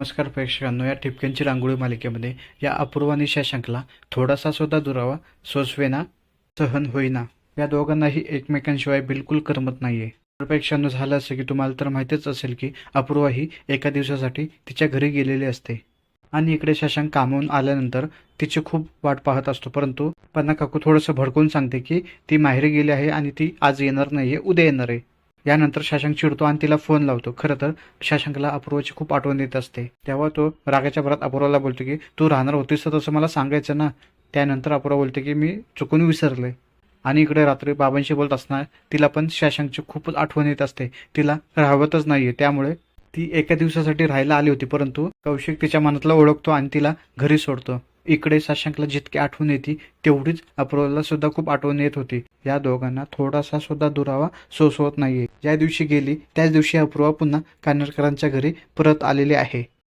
नमस्कार प्रेक्षकांनो या ठिपक्यांची रांगोळी मालिकेमध्ये या अपूर्व आणि शशांकला थोडासा सुद्धा दुरावा सोसवेना सहन होईना. या दोघांनाही एकमेकांशिवाय बिलकुल करमत नाहीये. प्रेक्षकांनो झालं असं की तुम्हाला तर माहितीच असेल की अपूर्वा ही एका दिवसासाठी तिच्या घरी गेलेली असते. आणि इकडे शशांक कामावून आल्यानंतर तिची खूप वाट पाहत असतो. परंतु पन्ना काकू थोडंसं भडकून सांगते की ती माहेरी गेली आहे आणि ती आज येणार नाहीये उद्या येणार आहे. यानंतर शशांक चिडतो आणि तिला फोन लावतो. खरं तर शशांकला अपूर्वाची खूप आठवण येत असते. तेव्हा तो रागाच्या भरात अपूर्वाला बोलतो की तू राहणार होतीस तर तसं मला सांगायचं ना? त्यानंतर अपूर्वा बोलते की मी चुकून विसरले आणि इकडे रात्री बाबांशी बोलत असणार तिला पण शशांकची खूपच आठवण येत असते. तिला राहवतच नाहीये. त्यामुळे ती एका दिवसासाठी राहायला आली होती परंतु कौशिक तिच्या मनातला ओळखतो आणि तिला घरी सोडतो. इकडे शशांकला जितकी आठवण येते तेवढीच अप्रोला सुद्धा खूप आठवण येत होती. या दोघांना थोडासा सुद्धा दुरावा सोसवत नाहीये. ज्या दिवशी गेली त्याच दिवशी अपूर्वा पुन्हा कानेरकरांच्या घरी परत आलेली आहे.